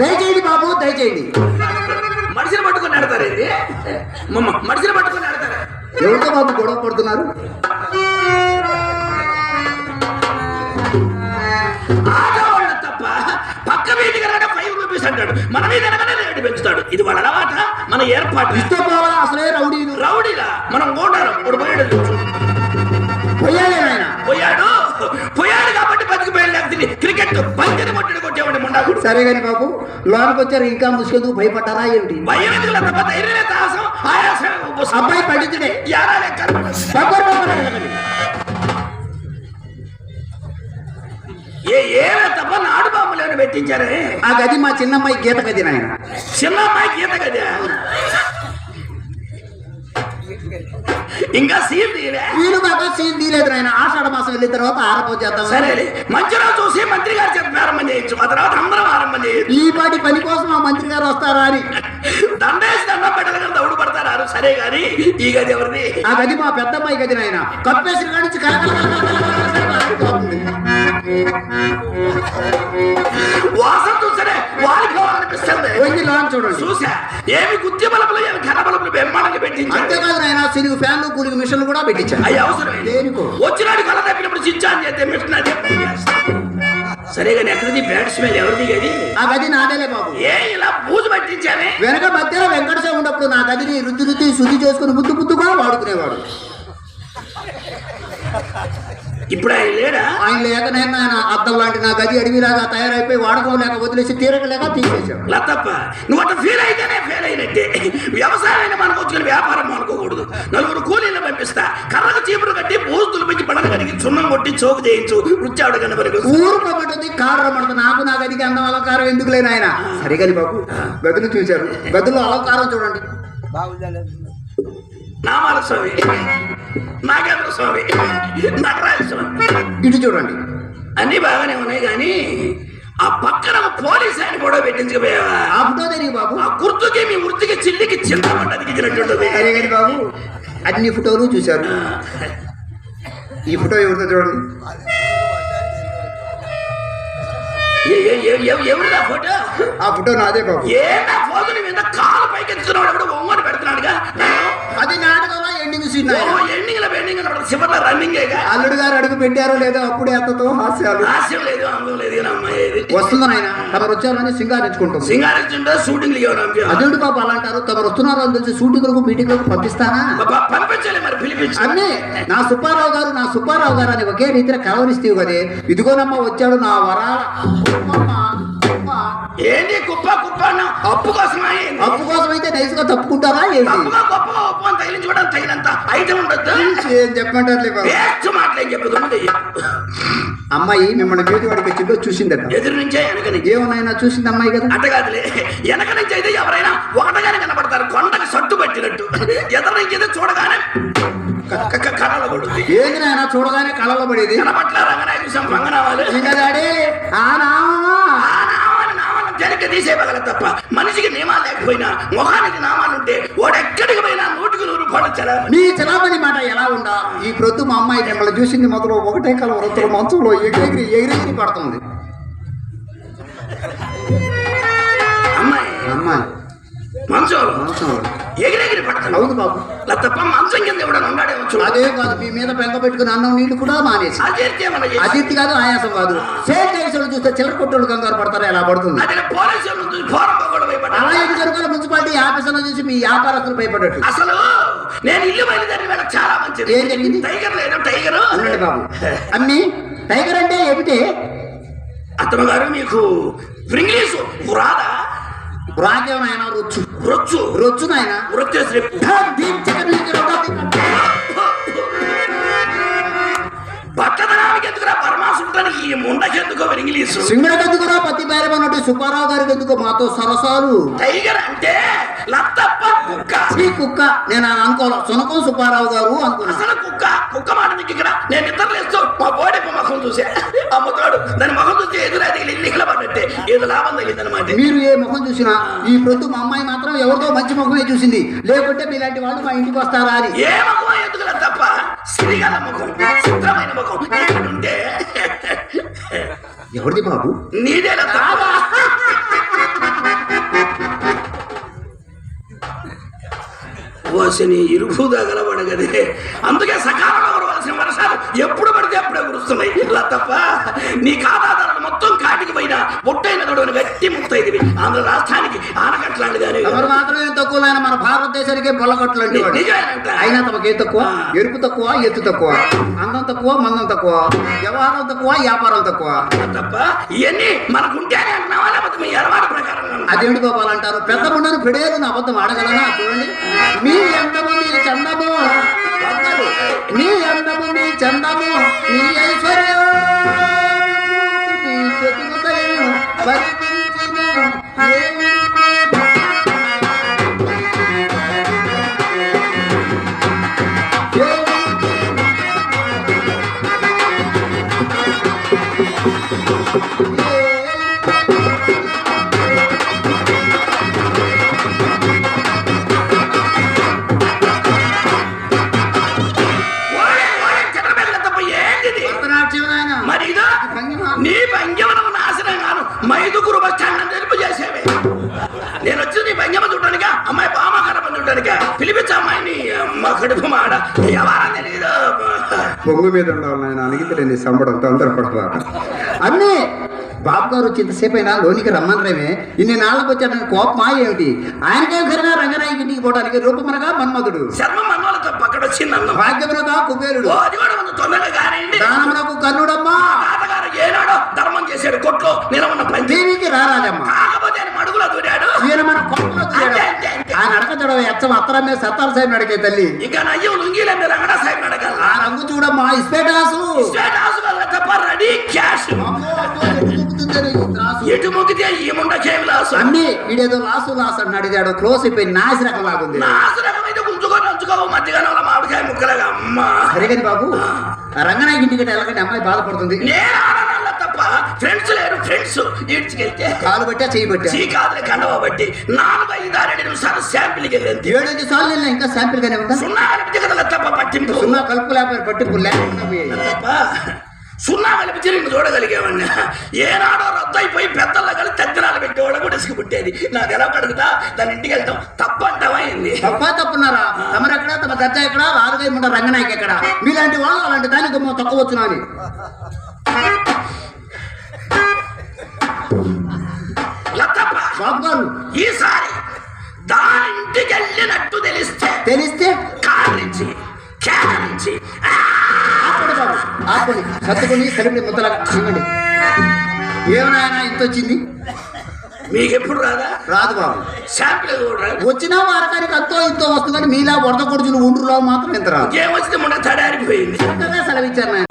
దయచేయండి బాబు దయచేయండి. మనుషులు పట్టుకొని ఆడతారు ఇది. మమ్మ మనుషులు పట్టుకొని ఆడతారు. ఎవరితో బాబు గొడవ పడుతున్నారు? ఆడవాళ్ళు రూపీస్ అంటాడు మన మీద రేటు పెంచుతాడు. ఇది వాళ్ళ అలవాట మన ఏర్పాటు. ఇస్తే పోవాలా అసలే రౌడీలు. రౌడీలా? మనం గోడారం ఇప్పుడు పోయాడు పోయాడు పోయాడు. కాబట్టి బతికిపోయాడు. లేకపోతే క్రికెట్ పంచని మొట్టడి కొట్టేవాడి ముండాకుడు సరే కానీ బాబు లోనికి వచ్చారు ఇంకా ముసుకెందుకు భయపడ్డారా ఏమిటి భయం ఎందుకు ధైర్యమే తాసం ఆయాసం. అబ్బాయి పండితుడే. యారా ఏ ఏమే తప్ప నాడు బాంబులేని పెట్టించారే? ఆ గది మా చిన్నమ్మాయి గీత గది నాయన. చిన్న అమ్మాయి గీత కదా ఇంకా సీన్ వీలు బాగా సీన్ తీయలేదు నాయన. ఆషాఢ మాసం వెళ్ళిన తర్వాత ఆరంభం చేద్దాం. సరే మంచి రోజు చూసి మంత్రి గారి చేత ప్రారంభం చేయొచ్చు ఆ తర్వాత అందరం ఆరంభం చేయొచ్చు ఈ పాటి పని కోసం ఆ మంత్రి గారు వస్తారా అని. దండేసి దౌడు సరే గాని ఈ గది ఎవరిది? ఆ గది మా పెద్దమ్మాయి గది నాయన. కప్పేసిన కాడి నుంచి కలకల ఆడిపోతుంది. వాసన చూసరే వాలిపోవాలనిపిస్తుంది వంగి లోన చూడండి? చూసా? ఏమి గుత్తి బలములు ఏమి ఘన బలములు పెట్టించాడు అంతేకాదు నాయన సిలుగు ఫ్యాన్లు కూలింగ్ మిషన్లు కూడా పెట్టించారు. అవి అవసరం దేనికో? వచ్చినాడు కళ తప్పినప్పుడు చించాన్ చేస్తే మిషన్ అదే. సరే కానీ ఎక్కడిది? బ్యాట్ స్మెల్ ఎవరిది ఆ గది నాదేలే బాబు. ఏ ఇలా పూజ పట్టించావే? వెనక మధ్యలో వెంకటేశ్వర ఉన్నప్పుడు నా గదిని రుద్ది రుద్ది శుద్ధి చేసుకుని ముద్దు ముద్దుగా వాడుకునేవాడు. ఇప్పుడు ఆయన లేడా? ఆయన లేకనైనా ఆయన అద్దం లాంటి నా గది అడవిలాగా తయారైపోయి వాడుకోలేక వదిలేసి తీరక లేక తీసేశాడు. లతప్ప నువ్వు అట్లా ఫీల్ అయితేనే ఫెయిల్ అయినట్టే. వ్యవసాయం మనకు వచ్చిన వ్యాపారం అనుకోకూడదు నలుగురు కూలీలు పంపిస్తా కర్రకు చీపురు కట్టి పూస్తులు పెంచి పడన కడిగి సున్నం కొట్టి చోకు చేయించు. కనబరికి ఊరు పక్కటుంది కారు రమ్మంటుంది నాకు నా గదికి అందం అలంకారం ఎందుకు లేని ఆయన? సరే కానీ బాబు గదులు చూశారు. గదుల్లో అలంకారం చూడండి. నామాల స్వామి నాగేంద్ర స్వామి నటరాజ స్వామి. ఇటు చూడండి. అన్ని బాగానే ఉన్నాయి కానీ ఆ పక్కన పోలీస్ ఆయన కూడా పెట్టించకపోయావా? తెలియ బాబు. ఆ గుర్తుకి మీ వృత్తికి చిల్లికి కానీ బాబు అన్ని ఫోటోలు చూశారు. ఈ ఫోటో ఎవరితో చూడండి. ఏ- ఏ- ఏ- ఎవ- ఎవరిదా ఫోటో? ఆ ఫోటో నాదే బాబు. ఫోటో మీద కాలు పైకి ఎత్తుతున్నాడు పెడుతున్నాడుగా? అది ఎండింగ్ ఎండింగ్ రన్నింగ్ అల్లుడు గారు అడుగు పెట్టారో లేదో అప్పుడే అత్తతో హాస్యాలు. హాస్యం లేదు అందం లేదు. కానీ అమ్మాయి ఇది వస్తుంది నాయన? తమరు వచ్చారని సింగారించుకుంటుంది సింగారించుంటే షూటింగ్ అదేంటి బాబు అలా అంటారు తమరు వస్తున్నారు అని తెలిసి షూటింగ్లకు మీటింగ్లకు పంపిస్తానా? పంపించాలి మరి పిలిపించు. అన్నీ నా సుబ్బారావు గారు నా సుబ్బారావు గారు అని ఒకే రీతిలో కలవరిస్తేవు కదే ఇదిగోనమ్మ వచ్చాడు నా వరాల. ఏంటి కుప్ప కుప్ప అప్పు కోసం అప్పు కోసం అయితే నైస్గా తప్పుకుంటారా గొప్పగా ఒప్పు అని తగినంత ఐటమ్ ఉండొద్దు? ఏం వేస్ట్ మాటలేం. అమ్మాయి మిమ్మల్ని బయట వాడికి వచ్చిందో చూసిందట. ఎదురు నుంచే వెనక నుంచి. ఏమన్నాయినా చూసింది అమ్మాయి కదా? అట్టగాదులే వెనక నుంచి అయితే ఎవరైనా ఒకటగానే కనపడతారు కొండకి సట్టు పట్టినట్టు. ఎదురు నుంచి అయితే చూడగానే కళలు ఏంది నాయన చూడగానే కళలో పడేది? కనపట్ల రంగనాయకుశం పంగనామాలు ఇంకా డాడీ ఆ నామా ఆ తీసేయగల తప్ప మనిషికి నియమాలు లేకపోయినా మొహానికి నామాలు ఉంటే వాడు పోయినా నూటికి నూరు రూపాయలు చలామణి. నీ చలామణి మాట ఎలా ఉందా? ఈ ప్రొద్దు మా అమ్మాయి మిమ్మల్ని చూసింది మొదలు ఒకటే కల వృత్తుల మంచంలో ఎగిరి ఎగిరి పడుతుంది. మంచం మంచం ఎగిరెగిరి పడతాను అవును బాబు. తప్ప మంచం కింద వచ్చు అదే కాదు మీ మీద బెంగ పెట్టుకుని అన్నం నీళ్ళు కూడా మానేసి. అదేంటి ఏమన్నా చేసి- అజిత్ కాదు ఆయాసం కాదు. సేల్ చేసిన చూస్తే చిల్లర కొట్టోళ్ళు కంగారు పడతారు? ఎలా పడుతుంది? అదే చూసి కూడా భయపడ్డా అలా ఎందుకు అనుకోవాలి మున్సిపాలిటీ ఆఫీసులో చూసి మీ వ్యాపారస్తులు భయపడట్టు అసలు నేను ఇల్లు బయలుదేరి వేళ చాలా మంచిది. ఏం జరిగింది? టైగర్ లేదు? టైగర్? అన్నాడు బాబు. అమ్మి టైగర్ అంటే ఏమిటి? అతను గారు మీకు ఇంగ్లీషు రాదా రాజ్యం ఆయన రొచ్చు. రొచ్చు. రొచ్చు నాయన. వృత్తేసి ఎందుకురా పరమాసుంటానికి ఈ ముండకి ఎందుకో ఇంగ్లీషు. సింగడికి ఎందుకురా పత్తి బేరం అన్నట్టు సుబ్బారావు గారికి ఎందుకు? మాతో సరసాలు. టైగర్ అంటే లత్తప్ప కుక్క. ఈ కుక్క. నేను అనుకోవాలి సునకం సుబ్బారావు గారు అనుకున్నా. అసలు కుక్క. కుక్క మాట నీకు ఇక్కడ. నేను నిద్రలేస్తూ మా బోడెప్ప ముఖం చూసా. అమ్మతోడు దాని ముఖం చూసి ఎదురు అది ఇల్లు పడ్డట్టే. ఏదో లాభం తగిలింది అనమాట మీరు ఏ ముఖం చూసినా ఈ ప్రొద్దు మా అమ్మాయి మాత్రం ఎవరితో మంచి ముఖమే చూసింది. లేకుంటే మీలాంటి వాళ్ళు మా ఇంటికి వస్తారా అని. ఏ ముఖం ఎందుకులా తప్ప సిరిగల ముఖం చిత్రమైన ముఖం ఎవరిది బాబు? నీదేలా తప్ప ఓసిని ఇరుపు తగలబడగదే అందుకే సకాలంలో కురవలసిన వర్షాలు ఎప్పుడు పడితే అప్పుడే కురుస్తున్నాయి ఇలా తప్ప నీ ఖాతాదారులు మొత్తం కాటికి పోయిన బొట్టైన గడువుని గట్టి ముత్తైదివి. ఆంధ్ర రాష్ట్రానికి ఆనకట్లాంటిదని ఎవరు మాత్రమే తక్కువ ఆయన మన భారతదేశానికి. నిజమేనంట. అయినా తమకి ఏ తక్కువ ఎరుపు తక్కువ ఎత్తు తక్కువ? అందం తక్కువ మందం తక్కువ? వ్యవహారం తక్కువ వ్యాపారం తక్కువ? తప్ప ఇవన్నీ మనకుంటేనే అంటున్నావా? లేకపోతే మీ అలవాటు ప్రకారం అదేంటి గోపాల్ అంటారు? పెద్ద ముండను పిడేలు నా అబద్ధం ఆడగలనా? చూడండి. అందము నీ చందము. నీ నీ చందము నీ ఐశ్వర్యం బొంగు మీద ఉండాలి నాయన అణిగితలేని సంబడం తొందరపడతారు అన్నీ బాబు గారు వచ్చి ఇంతసేపు అయినా లోనికి రమ్మనరేమే ఇన్ని నాళ్ళకు వచ్చాడని కోపమా ఏమిటి? ఆయనకేం కరిగా రంగనాయకి ఇంటికి పోవడానికి రూపమనగా మన్మధుడు. శర్మ మనవాళ్ళ తప్ప అక్కడ వచ్చింది అన్నం. భాగ్యమునగా కుబేరుడు. దానమునకు కర్ణుడమ్మా. ఏనాడో ధర్మం చేశాడు కొట్లో నిలవన్న పంచి దేవికి రారాజమ్మ నడక చూడవ ఎచ్చం అత్తరం మీద సత్తాల సాహెబ్ నడికే తల్లి ఇంకా నయ్యం లుంగీల మీద రంగడా సాహెబ్ నడగల ఆ రంగు చూడమ్మా ఇస్పేటాసు హౌస్ వల్ల తప్ప రెడీ క్యాష్ ఎటు మొక్కితే ఈ ముండ కేవలాసు అన్ని వీడేదో లాసు లాసు అన్నాడు ఇదాడు క్లోజ్ అయిపోయి నాసి రకం లాగుంది నాశనకమైతే గుంజుకొని నంచుకోవు మధ్యగానంలో మామిడికాయ ముక్కలుగా అమ్మ సరిగని బాబు ఆ రంగనాయకి ఇంటికి వెళ్ళకంటే అమ్మాయి బాధపడుతుంది నేను ఫ్రెండ్స్ లేరు ఫ్రెండ్స్. ఈడ్చుకెళ్తే కాలు పట్టా చేయి పట్టా? చీకాదులు కండవ బట్టి నాలుగు ఐదు ఆరు ఏడు నిమిషాలు శాంపిల్కి వెళ్ళింది ఏడైదు సార్లు వెళ్ళినా ఇంకా శాంపిల్ గానే ఉందా సున్నా కలిపితే కదా తప్ప పట్టింపు. సున్నా కలుపు లేకపోయి పట్టింపు లేకుండా తప్ప సున్నా కలిపితే నేను చూడగలిగేవాడిని. ఏనాడో రద్దు అయిపోయి పెద్దల్లో కలిసి తగ్గినాలు పెట్టేవాడు కూడా ఇసుకు పుట్టేది. నాకు ఎలా కడుగుతా? దాని ఇంటికి వెళ్తాం. తప్ప అంటామైంది తప్ప తప్పున్నారా? తమరెక్కడ తమ దర్జా ఎక్కడ? రారుగా ముండ రంగనాయకి ఎక్కడ? మీలాంటి వాళ్ళు అలాంటి దానికి తక్కువ వచ్చునా అని ఈసారి దాని ఇంటికి వెళ్ళినట్టు తెలిస్తే తెలిస్తే? కేకరించి ఆ! ఆపండి బాబు ఆపండి. సర్దుకొని సరిపడి ముద్దలాగా చూడండి ఏమన్నా ఇంత వచ్చింది? మీకు ఎప్పుడు రాదా? రాదు బాబు. శాంపిల్ వచ్చినా వారకానికి అంతో ఇంతో వస్తుందని మీలా వరద కొడుచులు ఉండ్రులో మాత్రం ఇంత రాదు. ఏమొచ్చితే మొన్న తడారిపోయింది. సెలవిచ్చారు నాయన?